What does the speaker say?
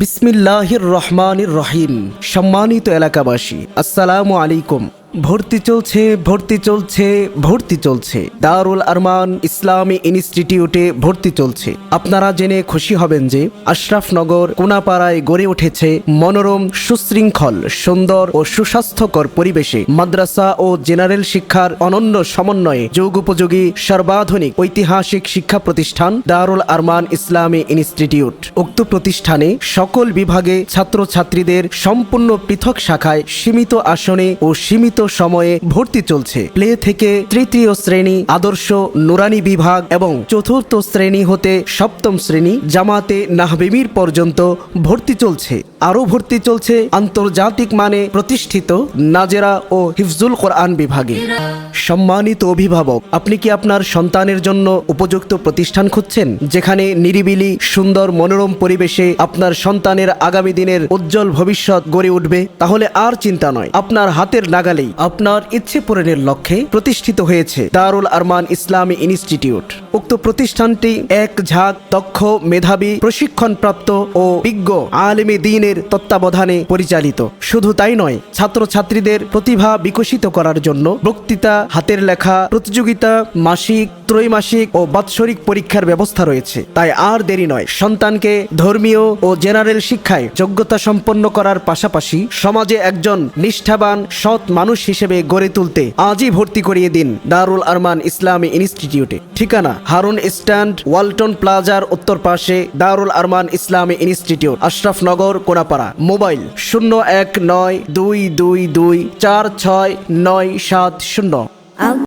বিসমিল্লাহির রহমানির রহিম। সম্মানিত এলাকাবাসী আসসালামু আলাইকুম। ভর্তি চলছে ভর্তি চলছে ভর্তি চলছে। দারুল আরমান ইসলামী ইনস্টিটিউটে ভর্তি চলছে। আপনারা জেনে খুশি হবেন যে আশরাফনগর কোনাপাড়ায় গড়ে উঠেছে মনোরম, সুশৃঙ্খল, সুন্দর ও সুস্বাস্থ্যকর পরিবেশে মাদ্রাসা ও জেনারেল শিক্ষার অনন্য সমন্বয়ে যুগোপযোগী সর্বাধুনিক ঐতিহাসিক শিক্ষা প্রতিষ্ঠান দারুল আরমান ইসলামী ইনস্টিটিউট। উক্ত প্রতিষ্ঠানে সকল বিভাগে ছাত্রছাত্রীদের সম্পূর্ণ পৃথক শাখায় সীমিত আসনে ও সীমিত সময়ে ভর্তি চলছে। প্লে থেকে তৃতীয় শ্রেণি, আদর্শ, নুরানি বিভাগ এবং চতুর্থ শ্রেণি হতে সপ্তম শ্রেণি জামাতে নাহবিমির পর্যন্ত ভর্তি চলছে। আরও ভর্তি চলছে আন্তর্জাতিক মানে প্রতিষ্ঠিত নাজেরা ও হিফজুল কোরআন বিভাগে। সম্মানিত অভিভাবক, আপনি কি আপনার সন্তানের জন্য উপযুক্ত প্রতিষ্ঠান খুঁজছেন? যেখানে নিরিবিলি, সুন্দর, মনোরম পরিবেশে আপনার সন্তানের আগামী দিনের উজ্জ্বল ভবিষ্যৎ গড়ে উঠবে? তাহলে আর চিন্তা নয়, আপনার হাতের নাগালেই আপনার ইচ্ছে পূরণের লক্ষ্যে প্রতিষ্ঠিত হয়েছে দারুল আরমান ইসলামী ইনস্টিটিউট। উক্ত প্রতিষ্ঠানটি এক ঝাঁক, দক্ষ, মেধাবী, প্রশিক্ষণপ্রাপ্ত ও বিজ্ঞ আলেমে দিনের তত্ত্বাবধানে পরিচালিত। শুধু তাই নয়, ছাত্রছাত্রীদের প্রতিভা বিকশিত করার জন্য বক্তৃতা, হাতের লেখা, প্রতিযোগিতা, মাসিক, ত্রৈমাসিক ও বাৎসরিক পরীক্ষার ব্যবস্থা রয়েছে। তাই আর দেরি নয়, সন্তানকে ধর্মীয় ও জেনারেল শিক্ষায় যোগ্যতা সম্পন্ন করার পাশাপাশি সমাজে একজন নিষ্ঠাবান, সৎ মানুষ হিসেবে গড়ে তুলতে আজই ভর্তি করিয়ে দিন দারুল আরমান ইসলামী ইনস্টিটিউটে। ঠিকানা, হারুন স্ট্যান্ড, ওয়ালটন প্লাজার উত্তর পাশে দারুল আরমান ইসলামী ইনস্টিটিউট, আশরাফনগর, কোনাপাড়া। মোবাইল শূন্য এক নয় দুই দুই দুই চার ছয় নয় সাত শূন্য।